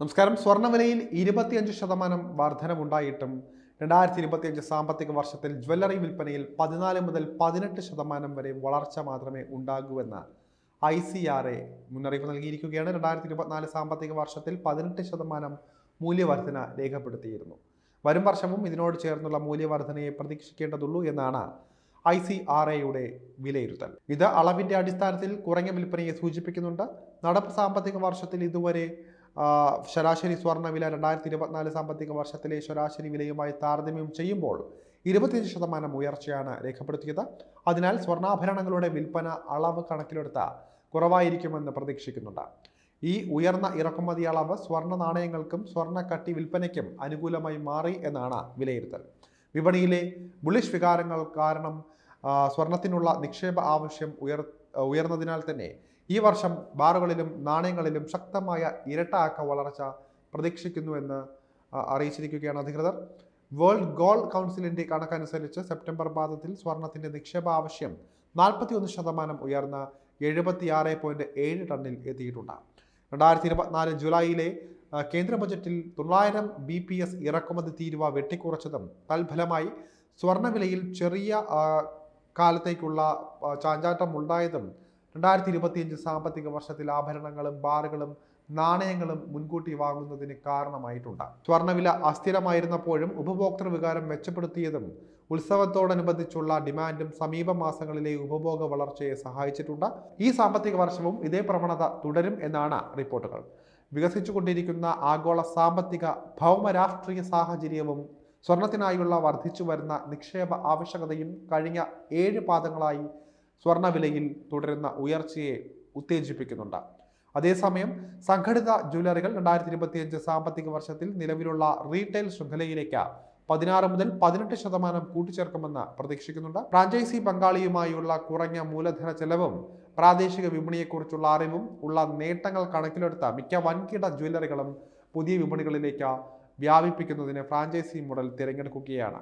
നമസ്കാരം. സ്വർണവിലയിൽ ഇരുപത്തിയഞ്ച് ശതമാനം വർധനമുണ്ടായിട്ടും രണ്ടായിരത്തി ഇരുപത്തിയഞ്ച് സാമ്പത്തിക വർഷത്തിൽ ജ്വല്ലറി വിൽപ്പനയിൽ പതിനാല് മുതൽ പതിനെട്ട് ശതമാനം വരെ വളർച്ച മാത്രമേ ഉണ്ടാകൂവെന്ന് ഐ സി ആർ എ മുന്നറിയിപ്പ് നൽകിയിരിക്കുകയാണ്. രണ്ടായിരത്തി ഇരുപത്തിനാല് സാമ്പത്തിക വർഷത്തിൽ പതിനെട്ട് ശതമാനം മൂല്യവർധന രേഖപ്പെടുത്തിയിരുന്നു. വരും വർഷവും ഇതിനോട് ചേർന്നുള്ള മൂല്യവർധനയെ പ്രതീക്ഷിക്കേണ്ടതുള്ളൂ എന്നാണ് ഐ സി ആർ എയുടെ വിലയിരുത്തൽ. ഇത് അളവിന്റെ അടിസ്ഥാനത്തിൽ കുറഞ്ഞ വിൽപ്പനയെ സൂചിപ്പിക്കുന്നുണ്ട്. നടപ്പ് സാമ്പത്തിക വർഷത്തിൽ ഇതുവരെ ശരാശരി സ്വർണ വില രണ്ടായിരത്തി ഇരുപത്തിനാല് സാമ്പത്തിക വർഷത്തിലെ ശരാശരി വിലയുമായി താരതമ്യം ചെയ്യുമ്പോൾ ഇരുപത്തിയഞ്ച് ശതമാനം ഉയർച്ചയാണ് രേഖപ്പെടുത്തിയത്. അതിനാൽ സ്വർണാഭരണങ്ങളുടെ വിൽപ്പന അളവ് കണക്കിലെടുത്ത കുറവായിരിക്കുമെന്ന് പ്രതീക്ഷിക്കുന്നുണ്ട്. ഈ ഉയർന്ന ഇറക്കുമതി അളവ് സ്വർണ നാണയങ്ങൾക്കും സ്വർണ കട്ടി വിൽപ്പനയ്ക്കും അനുകൂലമായി മാറി എന്നാണ് വിലയിരുത്തൽ. വിപണിയിലെ ബുളിഷ് വികാരങ്ങൾ കാരണം സ്വർണത്തിനുള്ള നിക്ഷേപ ആവശ്യം ഉയർ ഉയർന്നതിനാൽ തന്നെ ഈ വർഷം ബാറുകളിലും നാണയങ്ങളിലും ശക്തമായ ഇരട്ട വളർച്ച പ്രതീക്ഷിക്കുന്നുവെന്ന് അറിയിച്ചിരിക്കുകയാണ് അധികൃതർ. വേൾഡ് ഗോൾഡ് കൗൺസിലിന്റെ കണക്കനുസരിച്ച് സെപ്റ്റംബർ പാദത്തിൽ സ്വർണത്തിന്റെ നിക്ഷേപ ആവശ്യം നാൽപ്പത്തിയൊന്ന് ശതമാനം ഉയർന്ന എഴുപത്തിയാറ് പോയിന്റ് ഏഴ് ടണ്ണിൽ എത്തിയിട്ടുണ്ട്. രണ്ടായിരത്തി ഇരുപത്തിനാല് ജൂലൈയിലെ കേന്ദ്ര ബജറ്റിൽ തൊള്ളായിരം ബി പി എസ് ഇറക്കുമതി തീരുവ വെട്ടിക്കുറച്ചതും തൽഫലമായി സ്വർണവിലയിൽ ചെറിയ കാലത്തേക്കുള്ള ചാഞ്ചാട്ടം ഉണ്ടായതും രണ്ടായിരത്തി ഇരുപത്തിയഞ്ച് സാമ്പത്തിക വർഷത്തിൽ ആഭരണങ്ങളും ബാറുകളും നാണയങ്ങളും മുൻകൂട്ടി വാങ്ങുന്നതിന് കാരണമായിട്ടുണ്ട്. സ്വർണവില അസ്ഥിരമായിരുന്നപ്പോഴും ഉപഭോക്തൃ വികാരം മെച്ചപ്പെടുത്തിയതും ഉത്സവത്തോടനുബന്ധിച്ചുള്ള ഡിമാൻഡും സമീപ മാസങ്ങളിലെ ഉപഭോഗ വളർച്ചയെ സഹായിച്ചിട്ടുണ്ട്. ഈ സാമ്പത്തിക വർഷവും ഇതേ പ്രവണത തുടരും എന്നാണ് റിപ്പോർട്ടുകൾ. വികസിച്ചുകൊണ്ടിരിക്കുന്ന ആഗോള സാമ്പത്തിക ഭൗമരാഷ്ട്രീയ സാഹചര്യവും സ്വർണത്തിനായുള്ള വർദ്ധിച്ചു വരുന്ന നിക്ഷേപ ആവശ്യകതയും കഴിഞ്ഞ ഏഴ് പാദങ്ങളായി സ്വർണവിലയിൽ തുടരുന്ന ഉയർച്ചയെ ഉത്തേജിപ്പിക്കുന്നുണ്ട്. അതേസമയം സംഘടിത ജ്വല്ലറികൾ രണ്ടായിരത്തി ഇരുപത്തിയഞ്ച് സാമ്പത്തിക വർഷത്തിൽ നിലവിലുള്ള റീറ്റെയിൽ ശൃംഖലയിലേക്ക് പതിനാറ് മുതൽ പതിനെട്ട് ശതമാനം കൂട്ടിച്ചേർക്കുമെന്ന് പ്രതീക്ഷിക്കുന്നുണ്ട്. ഫ്രാഞ്ചൈസി പങ്കാളിയുമായുള്ള കുറഞ്ഞ മൂലധന ചെലവും പ്രാദേശിക വിപണിയെക്കുറിച്ചുള്ള അറിവും ഉള്ള നേട്ടങ്ങൾ കണക്കിലെടുത്ത മിക്ക വൻകിട ജ്വല്ലറികളും പുതിയ വിപണികളിലേക്ക് വ്യാപിപ്പിക്കുന്നതിന് ഫ്രാഞ്ചൈസി മോഡൽ തിരഞ്ഞെടുക്കുകയാണ്.